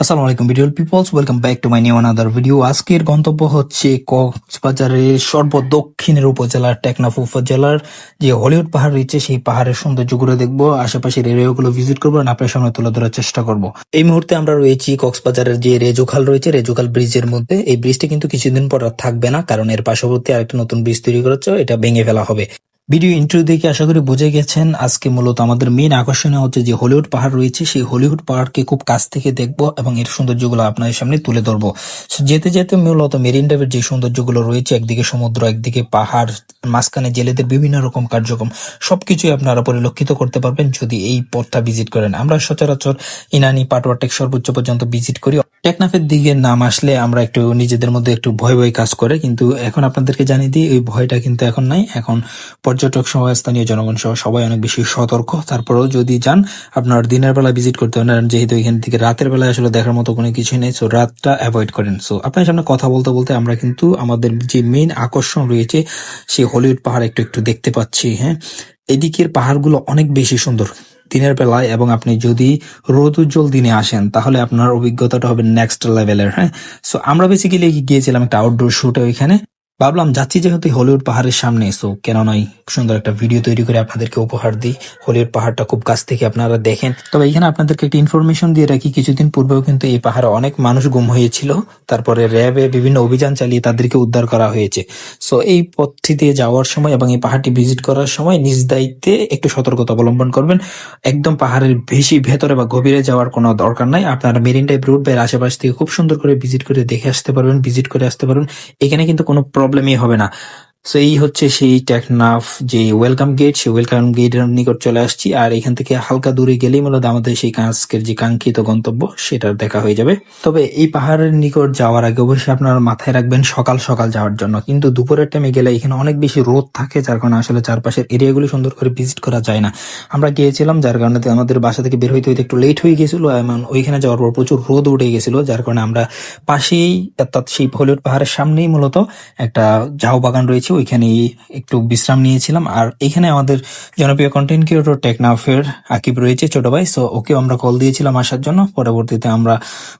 আসসালামু আলাইকুম video peoples welcome back to my new another video আজকের গন্তব্য হচ্ছে কক্সবাজারের সর্বদক্ষিণের উপজেলার টেকনাফ উপজেলার যে হলিউড পাহাড় রয়েছে, সেই পাহাড়ের সৌন্দর্যগুলো দেখব। আশেপাশের এরিয়াগুলো ভিজিট করব আর আপনার সামনে তুলে ধরার চেষ্টা করব। এই মুহূর্তে আমরা রয়েছি কক্সবাজারের যে রেজুখাল রয়েছে, রেজুখাল ব্রিজের মধ্যে। এই ব্রিজটা কিন্তু কিছুদিন পর থাকবে না, কারণ এর পার্শ্ববর্তী আরেকটা নতুন ব্রিজ তৈরি করেছে এটা ভেঙে ফেলা হবে। ভিডিও ইন্টারভিউ দেখে আশা করি বুঝে গেছেন, আজকে মূলত আমাদের মেন আকর্ষণীয় হচ্ছে যে হলিউড পাহাড় রয়েছে, সেই হলিউড পাহাড়কে খুব কাছ থেকে দেখব এবং এর সৌন্দর্যগুলো আপনাদের সামনে তুলে ধরবো। যেতে যেতে মূলত মেরিন ড্রাইভের যে সৌন্দর্যগুলো রয়েছে, একদিকে সমুদ্র, একদিকে পাহাড়, মাঝখানে জেলেদের বিভিন্ন রকম কার্যক্রম, সবকিছুই আপনারা পরিলক্ষিত করতে পারবেন যদি এই পথটা ভিজিট করেন। আমরা সচরাচর ইনানি পাটওয়াটেক সর্বোচ্চ পর্যন্ত ভিজিট করি। টেকনাফের দিকে নাম আসলে আমরা একটু নিজেদের মধ্যে একটু ভয় ভয় কাজ করে, কিন্তু এখন আপনাদেরকে জানিয়ে দিই ওই ভয়টা কিন্তু এখন নাই। এখন পর্যটক সহ, স্থানীয় জনগণ সহ সবাই অনেক বেশি সতর্ক। তারপরেও যদি যান, আপনার দিনের বেলা ভিজিট করতে পারেন, যেহেতু এখান থেকে রাতের বেলায় আসলে দেখার মতো কোনো কিছু নেই সো রাতটা অ্যাভয়েড করেন। সো আপনার সামনে কথা বলতে বলতে আমরা কিন্তু আমাদের যে মেইন আকর্ষণ রয়েছে, সেই হলিউড পাহাড় একটু একটু দেখতে পাচ্ছি হ্যাঁ। এদিকের পাহাড়গুলো অনেক বেশি সুন্দর। দিনের বেলায় এবং আপনি যদি রোদ উজ্জ্বল দিনে আসেন, তাহলে আপনার অভিজ্ঞতাটা হবে নেক্সট লেভেলের হ্যাঁ? সো আমরা বেসিক্যালি গিয়েছিলাম একটা আউটডোর শুটে ওইখানে। ভাবলাম যাচ্ছি যেহেতু হলিউড পাহাড়ের সামনে সো কেন নয় সুন্দর একটা ভিডিও তৈরি করে আপনাদেরকে উপহার দিই। হলিউড পাহাড়টা খুব কাছ থেকে আপনারা দেখেন। তবে এখানে আপনাদেরকে একটা ইনফরমেশন দিয়ে রাখি, কিছুদিন পূর্বেও কিন্তু এই পাহাড়ে অনেক মানুষ গুম হয়েছিল। তারপরে র্যাবে বিভিন্ন অভিযান চালিয়ে তাদেরকে উদ্ধার করা হয়েছে। সো এই পথটি দিয়ে যাওয়ার সময় এবং এই পাহাড়টি ভিজিট করার সময় নিজ দায়িত্বে একটু সতর্কতা অবলম্বন করবেন। একদম পাহাড়ের বেশি ভেতরে বা গভীরে যাওয়ার কোনো দরকার নাই। আপনারা মেরিন ড্রাইভ রুট বা আশেপাশ থেকে খুব সুন্দর করে ভিজিট করে দেখে আসতে পারবেন ভিজিট করে আসতে পারবেন। এখানে কিন্তু কোনো প্রবলেমই হবে না। সো এই হচ্ছে সেই টেকনাফ, যে ওয়েলকাম গেট সেই ওয়েলকাম গেটের নিকট চলে আসছি। আর এখান থেকে হালকা দূরে গেলেই মূলত আমাদের সেই আজকের যে কাঙ্ক্ষিত গন্তব্য সেটা দেখা হয়ে যাবে। তবে এই পাহাড়ের নিকট যাওয়ার আগে অবশ্যই আপনারা মাথায় রাখবেন সকাল সকাল যাওয়ার জন্য। কিন্তু দুপুরের টাইমে গেলে এখানে অনেক বেশি রোদ থাকে, যার কারণে আসলে চারপাশের এরিয়াগুলো সুন্দর করে ভিজিট করা যায় না। আমরা গিয়েছিলাম, যার কারণে আমাদের বাসা থেকে বের হইতে হইতে একটু লেট হয়ে গেছিল এবং ওইখানে যাওয়ার পর প্রচুর রোদ উঠে গেছিল, যার কারণে আমরা পাশেই, অর্থাৎ সেই হলিউড পাহাড়ের সামনেই মূলত একটা ঝাউ বাগান রয়েছে। ওইখানেই একটু বিশ্রাম নিয়েছিলাম। আর এখানে আমাদের জনপ্রিয় কন্টেন্ট ক্রিয়েটর টেকনাফের আকিব রয়েছে ছোট ভাই। সো ওকে আমরা কল দিয়েছিলাম আসার জন্য। পরবর্তীতে আমরা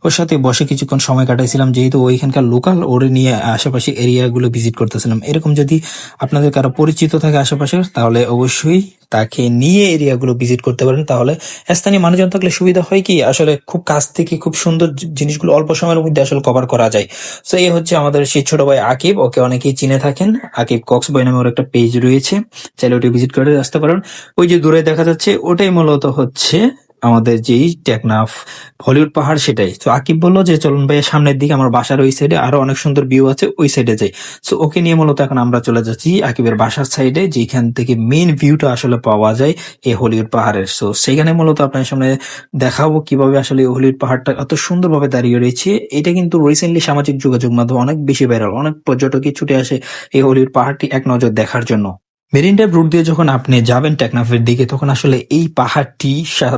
ওর সাথে বসে কিছুক্ষণ সময় কাটাইছিলাম। যেহেতু ওইখানকার লোকাল ওরে নিয়ে আশেপাশে এরিয়াগুলো ভিজিট করতেছিলাম। এরকম যদি আপনাদের কারও পরিচিত থাকে আশেপাশের, তাহলে অবশ্যই তাকে নিয়ে এরিয়াগুলো ভিজিট করতে পারেন, তাহলে স্থানীয় মানুষজন থাকলে সুবিধা হয় কি? আসলে খুব কাছ থেকে খুব সুন্দর জিনিসগুলো অল্প সময়ের মধ্যে আসলে কভার করা যায়। তো এই হচ্ছে আমাদের সেই ছোট ভাই আকিব, ওকে অনেকেই চিনে থাকেন। আকিব কক্স বয় নামে ওর একটা পেজ রয়েছে। চাইলে ওটি ভিজিট করে আসতে পারেন। ওই যে দূরে দেখা যাচ্ছে, ওটাই মূলত হচ্ছে আমাদের যেই টেকনাফ হলিউড পাহাড় সেটাই। তো আকিব বলল যে, চলুন ভাই সামনের দিকে আমার বাসার ওই সাইডে আরও অনেক সুন্দর ভিউ আছে, ওই সাইডে যাই। সো ওকে নিয়ে মূলত এখন আমরা চলে যাচ্ছি আকিবের বাসার সাইডে যেখান থেকে মেইন ভিউটা আসলে পাওয়া যায় এই হলিউড পাহাড়ের। সো সেখানে মূলত আপনার সামনে দেখাবো কীভাবে আসলে এই হলিউড পাহাড়টা এত সুন্দরভাবে দাঁড়িয়ে রয়েছে। এটা কিন্তু রিসেন্টলি সামাজিক যোগাযোগ মাধ্যমে অনেক বেশি ভাইরাল অনেক পর্যটকই ছুটে আসে এই হলিউড পাহাড়টি এক নজর দেখার জন্য। মেরিন ড্রাইভ রুট দিয়ে যখন আপনি যাবেন টেকনাফের দিকে, তখন আসলে এই পাহাড়টি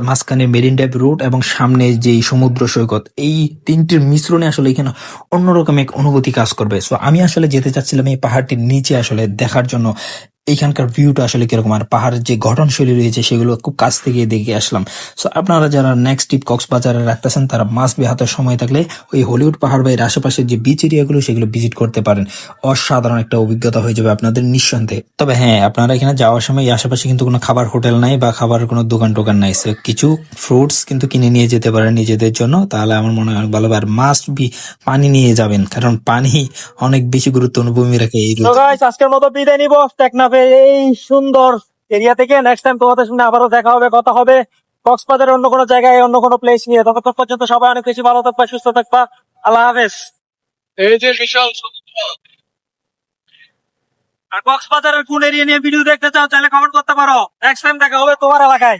মাঝখানে মেরিন ড্রাইভ রুট এবং সামনে যে সমুদ্র সৈকত, এই তিনটির মিশ্রণে আসলে এখানে অন্যরকম এক অনুভূতি কাজ করবে। সো আমি আসলে যেতে চাচ্ছিলাম এই পাহাড়টির নিচে আসলে দেখার জন্য। এইখানকার ভিউটা আসলে কীরকম? আর পাহাড়ের যে গঠনশৈলী রয়েছে, সেগুলো খুব কাছ থেকে দেখে আসলাম। সো আপনারা যারা নেক্সট ট্রিপ কক্সবাজারে রাখতেছেন, তারা মাস বি হাতে সময় থাকলে ওই হলিউড পাহাড় বা এর আশেপাশের যে বিচ এরিয়াগুলো সেগুলো ভিজিট করতে পারেন। অসাধারণ একটা অভিজ্ঞতা হয়ে যাবে আপনাদের নিঃসন্দেহে। তবে হ্যাঁ আপনারা এখানে যাওয়ার সময় আশেপাশে কিন্তু কোনো খাবার হোটেল নাই বা খাবারের কোনো দোকান টোকান নাই। সো কিছু ফ্রুটস কিন্তু কিনে নিয়ে যেতে পারেন নিজেদের জন্য। তাহলে আমার মনে হয় ভালো আর মাস্ট বি পানি নিয়ে যাবেন। কারণ পানি অনেক বেশি গুরুত্বপূর্ণ ভূমি রাখে এই আজকের মতো বিদায় নিব। টেকনাফের এই সুন্দর এরিয়া থেকে নেক্সট টাইম তোমাদের সঙ্গে আবারও দেখা হবে কথা হবে কক্সবাজারের অন্য কোনো জায়গায় অন্য কোনো প্লেস নিয়ে। ততক্ষণ পর্যন্ত সবাই অনেক বেশি ভালো থাকবা সুস্থ থাকবা। আল্লাহ হাফেজ। এই যে বিশাল আর কক্সবাজারের কোন এরিয়া নিয়ে ভিডিও দেখতে চাও তাহলে কমেন্ট করতে পারো। নেক্সট টাইম দেখা হবে তোমার এলাকায়।